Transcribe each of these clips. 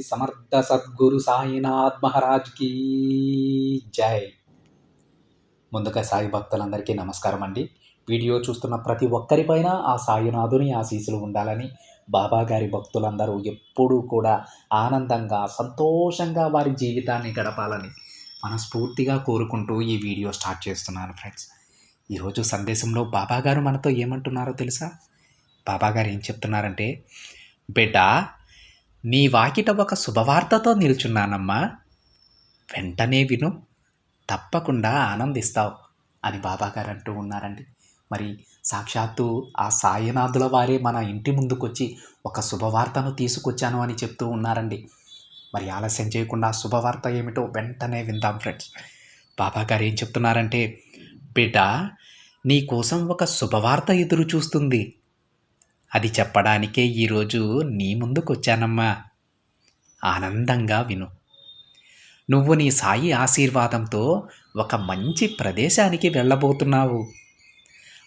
సమర్థ సద్గురు సాయినాథ్ మహారాజ్ కీ జై. ముందుగా సాయి భక్తులందరికీ నమస్కారం అండి. వీడియో చూస్తున్న ప్రతి ఒక్కరిపైన ఆ సాయినాథుని ఆశీస్సులు ఉండాలని బాబా గారి భక్తులందరూ ఎప్పుడూ కూడా ఆనందంగా సంతోషంగా వారి జీవితాన్ని గడపాలని మనస్ఫూర్తిగా కోరుకుంటూ ఈ వీడియో స్టార్ట్ చేస్తున్నాను ఫ్రెండ్స్. ఈరోజు సందేశంలో బాబా గారు మనతో ఏమంటున్నారో తెలుసా? బాబా గారు ఏం చెప్తున్నారంటే బిడ్డ నీ వాకిట ఒక శుభవార్తతో నిల్చున్నానమ్మా. వెంటనే విను. తప్పకుండా ఆనందిస్తావు అని బాబాగారు అంటూ ఉన్నారండి. మరి సాక్షాత్తు ఆ సాయినాథుల వారే మన ఇంటి ముందుకొచ్చి ఒక శుభవార్తను తీసుకొచ్చాను అని చెప్తూ ఉన్నారండి. మరి ఆలస్యం చేయకుండా శుభవార్త ఏమిటో వెంటనే విందాం ఫ్రెండ్స్. బాబాగారు ఏం చెప్తున్నారంటే బిడ్డ నీ కోసం ఒక శుభవార్త ఎదురు చూస్తుంది అది చెప్పడానికే ఈరోజు నీ ముందుకొచ్చానమ్మా. ఆనందంగా విను. నువ్వు నీ సాయి ఆశీర్వాదంతో ఒక మంచి ప్రదేశానికి వెళ్ళబోతున్నావు.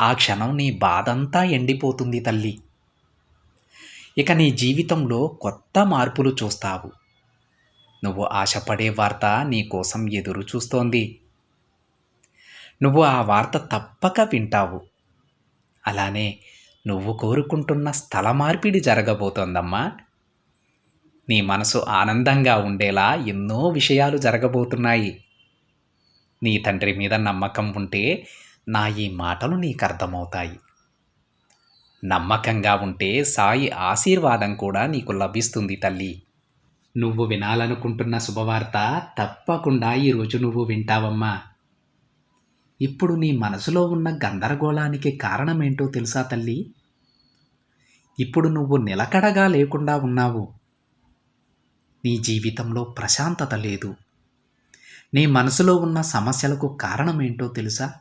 ఆ క్షణం నీ బాధంతా ఎండిపోతుంది తల్లి. ఇక నీ జీవితంలో కొత్త మార్పులు చూస్తావు. నువ్వు ఆశపడే వార్త నీ కోసం ఎదురు చూస్తోంది. నువ్వు ఆ వార్త తప్పక వింటావు. అలానే నువ్వు కోరుకుంటున్న స్థల మార్పిడి జరగబోతోందమ్మా. నీ మనసు ఆనందంగా ఉండేలా ఎన్నో విషయాలు జరగబోతున్నాయి. నీ తండ్రి మీద నమ్మకం ఉంటే నా ఈ మాటలు నీకు అర్థమవుతాయి. నమ్మకంగా ఉంటే సాయి ఆశీర్వాదం కూడా నీకు లభిస్తుంది తల్లి. నువ్వు వినాలనుకుంటున్న శుభవార్త తప్పకుండా ఈరోజు నువ్వు వింటావమ్మా. ఇప్పుడు నీ మనసులో ఉన్న గందరగోళానికి కారణమేంటో తెలుసా తల్లి? ఇప్పుడు నువ్వు నిలకడగా లేకుండా ఉన్నావు. నీ జీవితంలో ప్రశాంతత లేదు. నీ మనసులో ఉన్న సమస్యలకు కారణమేంటో తెలుసా?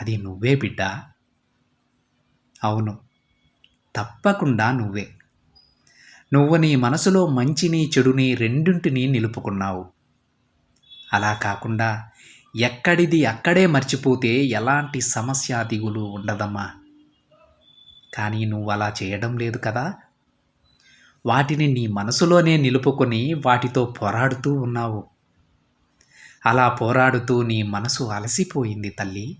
అది నువ్వే బిడ్డ. అవును తప్పకుండా నువ్వే. నువ్వు నీ మనసులో మంచిని చెడుని రెండింటినీ నిలుపుకున్నావు. అలా కాకుండా ఎక్కడిది అక్కడే మర్చిపోతే ఎలాంటి సమస్య దిగులు ఉండదమ్మా. కానీ నువ్వు అలా చేయడం లేదు కదా. వాటిని నీ మనసులోనే నిలుపుకొని వాటితో పోరాడుతూ ఉన్నావు. అలా పోరాడుతూ నీ మనసు అలసిపోయింది తల్లి.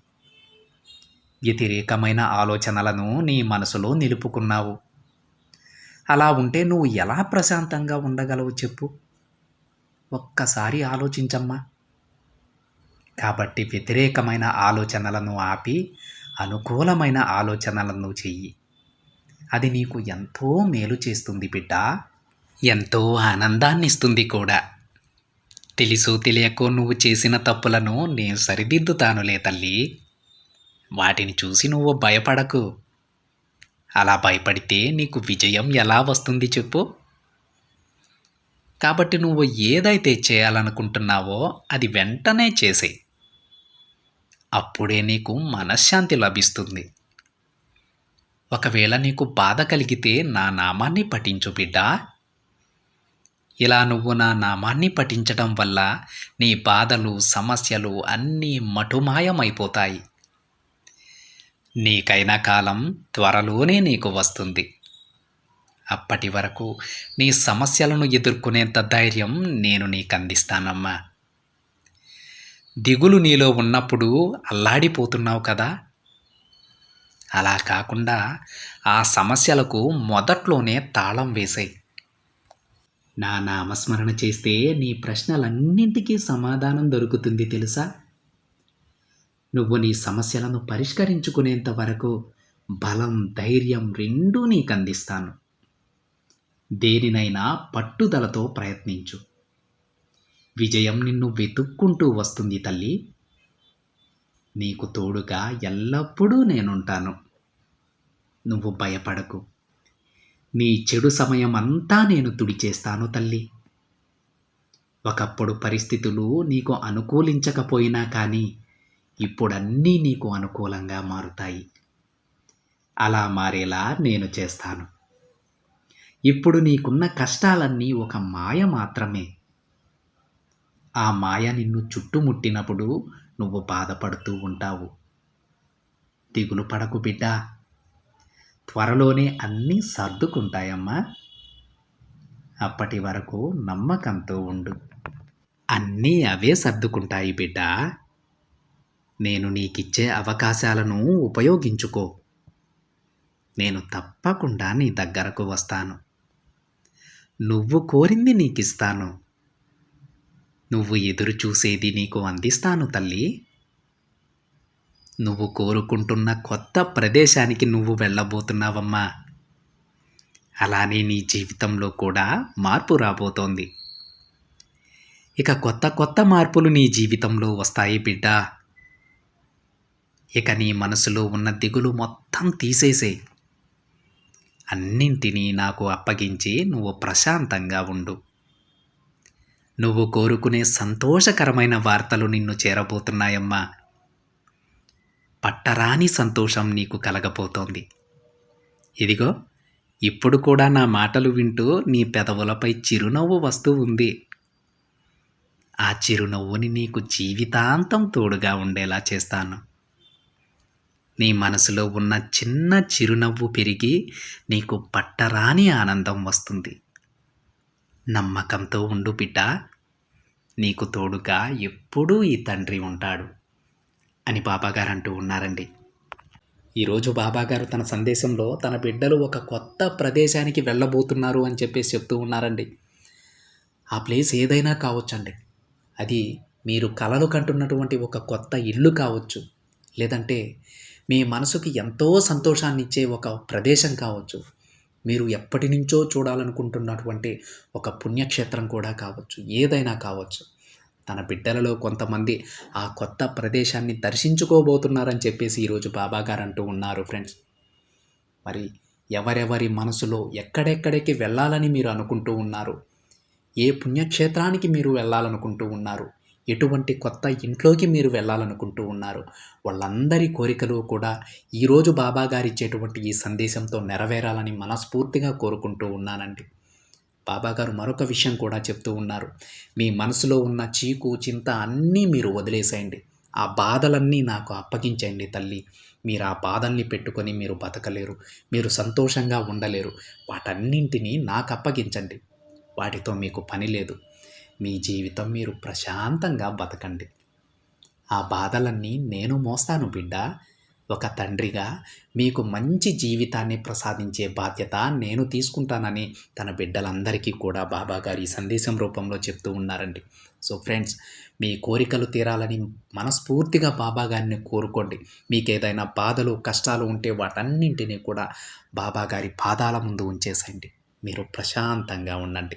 వ్యతిరేకమైన ఆలోచనలను నీ మనసులో నిలుపుకున్నావు. అలా ఉంటే నువ్వు ఎలా ప్రశాంతంగా ఉండగలవు చెప్పు. ఒక్కసారి ఆలోచించమ్మా. కాబట్టి వ్యతిరేకమైన ఆలోచనలను ఆపి అనుకూలమైన ఆలోచనలను చెయ్యి. అది నీకు ఎంతో మేలు చేస్తుంది బిడ్డ. ఎంతో ఆనందాన్ని ఇస్తుంది కూడా. తెలుసు తెలియకో నువ్వు చేసిన తప్పులను నేను సరిదిద్దుతానులే తల్లి. వాటిని చూసి నువ్వు భయపడకు. అలా భయపడితే నీకు విజయం ఎలా వస్తుంది చెప్పు. కాబట్టి నువ్వు ఏదైతే చేయాలనుకుంటున్నావో అది వెంటనే చేసేయి. అప్పుడే నీకు మనశ్శాంతి లభిస్తుంది. ఒకవేళ నీకు బాధ కలిగితే నా నామాన్ని పఠించు బిడ్డా. ఇలా నువ్వు నా నామాన్ని పఠించడం వల్ల నీ బాధలు సమస్యలు అన్నీ మటుమాయమైపోతాయి. నీకైన కాలం త్వరలోనే నీకు వస్తుంది. అప్పటి వరకు నీ సమస్యలను ఎదుర్కొనేంత ధైర్యం నేను నీకు అందిస్తానమ్మా దిగులు నీలో ఉన్నప్పుడు అల్లాడిపోతున్నావు కదా? అలా కాకుండా ఆ సమస్యలకు మొదట్లోనే తాళం వేసాయి. నా నామస్మరణ చేస్తే నీ ప్రశ్నలన్నింటికీ సమాధానం దొరుకుతుంది తెలుసా? నువ్వు నీ సమస్యలను పరిష్కరించుకునేంత వరకు బలం ధైర్యం రెండూ నీకు అందిస్తాను దేనినైనా పట్టుదలతో ప్రయత్నించు. విజయం నిన్ను వెతుక్కుంటూ వస్తుంది తల్లి. నీకు తోడుగా ఎల్లప్పుడూ నేనుంటాను. నువ్వు భయపడకు. నీ చెడు సమయం అంతా నేను తుడిచేస్తాను తల్లి. ఒకప్పుడు పరిస్థితులు నీకు అనుకూలించకపోయినా కానీ ఇప్పుడన్నీ నీకు అనుకూలంగా మారుతాయి. అలా మారేలా నేను చేస్తాను. ఇప్పుడు నీకున్న కష్టాలన్నీ ఒక మాయ మాత్రమే. ఆ మాయ నిన్ను చుట్టుముట్టినప్పుడు నువ్వు బాధపడుతూ ఉంటావు. దిగులు పడకు బిడ్డ. త్వరలోనే అన్నీ సర్దుకుంటాయమ్మా. అప్పటి వరకు నమ్మకంతో ఉండు. అన్నీ అవే సర్దుకుంటాయి బిడ్డ. నేను నీకిచ్చే అవకాశాలను ఉపయోగించుకో. నేను తప్పకుండా నీ దగ్గరకు వస్తాను. నువ్వు కోరింది నీకిస్తాను. నువ్వు ఎదురు చూసేది నీకు అందిస్తాను తల్లి. నువ్వు కోరుకుంటున్న కొత్త ప్రదేశానికి నువ్వు వెళ్ళబోతున్నావమ్మా. అలానే నీ జీవితంలో కూడా మార్పు రాబోతోంది. ఇక కొత్త కొత్త మార్పులు నీ జీవితంలో వస్తాయి బిడ్డ. ఇక నీ మనసులో ఉన్న దిగులు మొత్తం తీసేసే అన్నింటినీ నాకు అప్పగించి నువ్వు ప్రశాంతంగా ఉండు. నువ్వు కోరుకునే సంతోషకరమైన వార్తలు నిన్ను చేరబోతున్నాయమ్మా. పట్టరాని సంతోషం నీకు కలగబోతోంది. ఇదిగో ఇప్పుడు కూడా నా మాటలు వింటూ నీ పెదవులపై చిరునవ్వు వస్తూ ఉంది. ఆ చిరునవ్వుని నీకు జీవితాంతం తోడుగా ఉండేలా చేస్తాను. నీ మనసులో ఉన్న చిన్న చిరునవ్వు పెరిగి నీకు పట్టరాని ఆనందం వస్తుంది. నమ్మకంతో ఉండు బిడ్డ నీకు తోడుగా ఎప్పుడూ ఈ తండ్రి ఉంటాడు అని బాబాగారు అంటూ ఉన్నారండి. ఈరోజు బాబాగారు తన సందేశంలో తన బిడ్డలు ఒక కొత్త ప్రదేశానికి వెళ్ళబోతున్నారు అని చెప్పేసి చెప్తూ ఉన్నారండి. ఆ ప్లేస్ ఏదైనా కావచ్చండి. అది మీరు కలలు కంటున్నటువంటి ఒక కొత్త ఇల్లు కావచ్చు. లేదంటే మీ మనసుకి ఎంతో సంతోషాన్ని ఇచ్చే ఒక ప్రదేశం కావచ్చు. మీరు ఎప్పటి నుంచో చూడాలనుకుంటున్నటువంటి ఒక పుణ్యక్షేత్రం కూడా కావచ్చు ఏదైనా కావచ్చు. తన బిడ్డలలో కొంతమంది ఆ కొత్త ప్రదేశాన్ని దర్శించుకోబోతున్నారని చెప్పేసి ఈరోజు బాబా గారు అంటూ ఉన్నారు ఫ్రెండ్స్. మరి ఎవరెవరి మనసులో ఎక్కడెక్కడికి వెళ్ళాలని మీరు అనుకుంటూ ఉన్నారు? ఏ పుణ్యక్షేత్రానికి మీరు వెళ్ళాలనుకుంటూ ఉన్నారు? ఎటువంటి కొత్త ఇంట్లోకి మీరు వెళ్ళాలనుకుంటూ ఉన్నారు? వాళ్ళందరి కోరికలు కూడా ఈరోజు బాబా గారు ఇచ్చేటువంటి ఈ సందేశంతో నెరవేరాలని మనస్ఫూర్తిగా కోరుకుంటూ ఉన్నానండి. బాబాగారు మరొక విషయం కూడా చెప్తూ ఉన్నారు. మీ మనసులో ఉన్న చీకు చింత అన్నీ మీరు వదిలేసేయండి. ఆ బాధలన్నీ నాకు అప్పగించండి తల్లి. మీరు ఆ బాధల్ని పెట్టుకొని మీరు బతకలేరు. మీరు సంతోషంగా ఉండలేరు. వాటన్నింటినీ నాకు అప్పగించండి. వాటితో మీకు పని లేదు. మీ జీవితం మీరు ప్రశాంతంగా బతకండి. ఆ బాధలన్నీ నేను మోస్తాను బిడ్డ. ఒక తండ్రిగా మీకు మంచి జీవితాన్ని ప్రసాదించే బాధ్యత నేను తీసుకుంటానని తన బిడ్డలందరికీ కూడా బాబాగారు ఈ సందేశం రూపంలో చెప్తూ ఉన్నారండి. సో ఫ్రెండ్స్ మీ కోరికలు తీరాలని మనస్ఫూర్తిగా బాబా గారిని కోరుకోండి. మీకు ఏదైనా బాధలు కష్టాలు ఉంటే వాటన్నింటినీ కూడా బాబా గారి పాదాల ముందు ఉంచేసండి మీరు ప్రశాంతంగా ఉండండి.